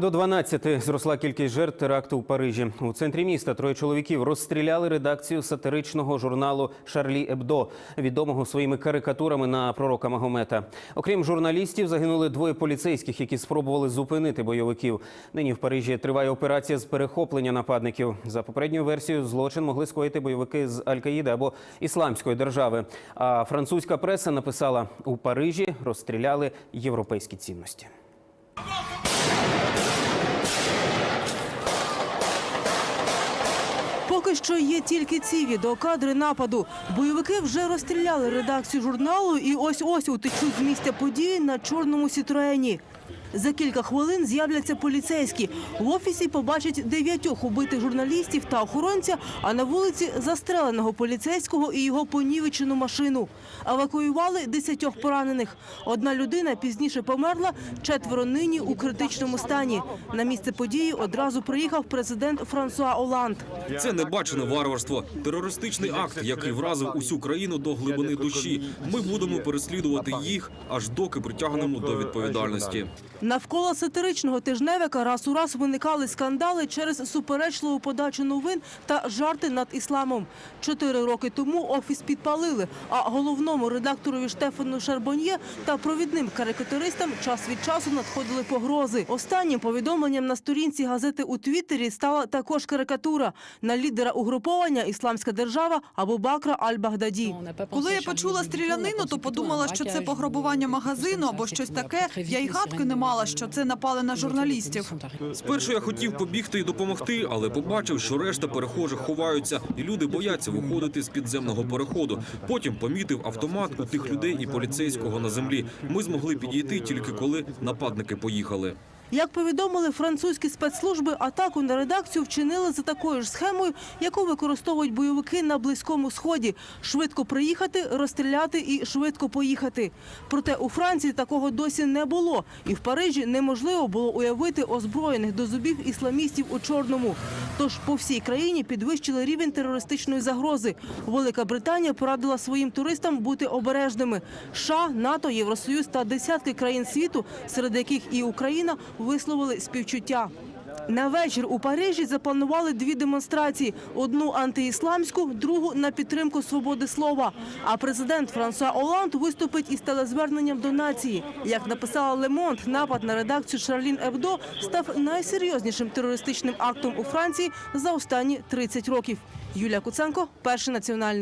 До 12 зросла кількість жертв теракту у Парижі. У центрі міста троє чоловіків розстріляли редакцію сатиричного журналу Шарлі Ебдо, відомого своїми карикатурами на пророка Магомета. Окрім журналістів, загинули двоє поліцейських, які спробували зупинити бойовиків. Нині в Парижі триває операція з перехоплення нападників. За попередньою версією, злочин могли скоїти бойовики з Аль-Каїди або Ісламської держави. А французька преса написала: у Парижі розстріляли європейські цінності. Поки що є тільки ці відеокадри нападу. Бойовики вже розстріляли редакцію журналу і ось-ось утечуть з місця події на чорному сітроені. За кілька хвилин з'являться поліцейські. В офісі побачать дев'ятьох убитих журналістів та охоронця, а на вулиці застреленого поліцейського і його понівечену машину. Евакуювали десятьох поранених. Одна людина пізніше померла, четверо нині у критичному стані. На місце події одразу приїхав президент Франсуа Оланд. Це небачене варварство, терористичний акт, який вразив усю країну до глибини душі. Ми будемо переслідувати їх, аж доки притягнемо до відповідальності. Навколо сатиричного тижневика раз у раз виникали скандали через суперечливу подачу новин та жарти над ісламом. Чотири роки тому офіс підпалили, а головному редакторові Штефану Шарбоньє та провідним карикатуристам час від часу надходили погрози. Останнім повідомленням на сторінці газети у Твіттері стала також карикатура на лідера угруповання «Ісламська держава» Абу Бакра Аль-Багдаді. Коли я почула стрілянину, то подумала, що це пограбування магазину або щось таке. Я й гадки не мала, що це напали на журналістів. Спершу я хотів побігти і допомогти, але побачив, що решта перехожих ховаються, і люди бояться виходити з підземного переходу. Потім помітив автомат у тих людей і поліцейського на землі. Ми змогли підійти тільки коли нападники поїхали. Як повідомили французькі спецслужби, атаку на редакцію вчинили за такою ж схемою, яку використовують бойовики на Близькому Сході. Швидко приїхати, розстріляти і швидко поїхати. Проте у Франції такого досі не було. І в Парижі неможливо було уявити озброєних до зубів ісламістів у Чорному. Тож по всій країні підвищили рівень терористичної загрози. Велика Британія порадила своїм туристам бути обережними. США, НАТО, Євросоюз та десятки країн світу, серед яких і Україна, висловили співчуття. На вечір у Парижі запланували дві демонстрації: одну антиісламську, другу на підтримку свободи слова. А президент Франсуа Оланд виступить із телезверненням до нації. Як написала Лемонт, напад на редакцію Шарлін Ебдо став найсерйознішим терористичним актом у Франції за останні 30 років. Юлія Куценко, перший національний.